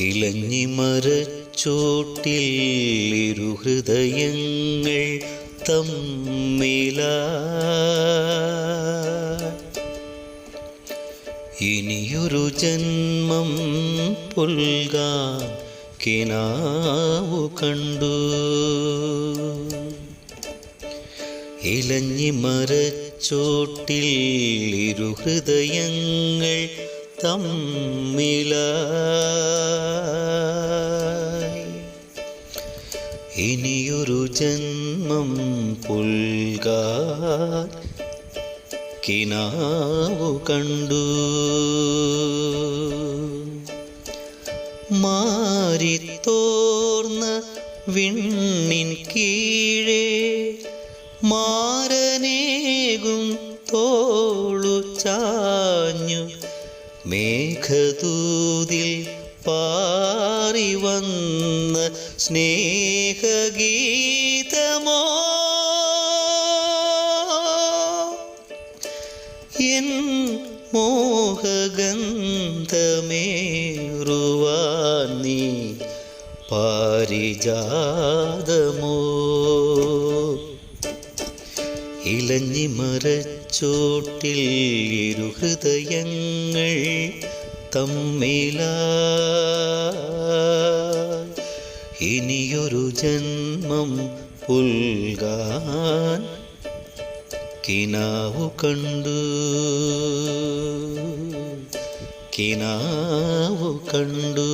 ഇലഞ്ഞിമരച്ചോട്ടിൽ ഇരുഹൃദയങ്ങൾ തമ്മില. ഇനിയൊരു ജന്മം പുൽകാൻ കിനാവു കണ്ടു. ഇലഞ്ഞിമരച്ചോട്ടിൽ ഇരുഹൃദയങ്ങൾ തമ്മിലായി ഇനിയൊരു ജന്മം പുൽകാൻ കിനാവു കണ്ടു. മാറിത്തോർന്ന വിണ്ണിൻ കീഴേ മാരനേകും തോളു ചാഞ്ഞു മേഘദൂതിൽ പാറി വന്ന് സ്നേഹഗീതമോ? എൻ മോഹഗന്ധമേറുവാൻ നീ പാരിജാതമോ? ഇലഞ്ഞിമരച്ചോട്ടിൽ ഇരുഹൃദയങ്ങൾ തമ്മില ഇനിയൊരു ജന്മം പുൽകാൻ കിനാവു കണ്ടു. കിനാവു കണ്ടു.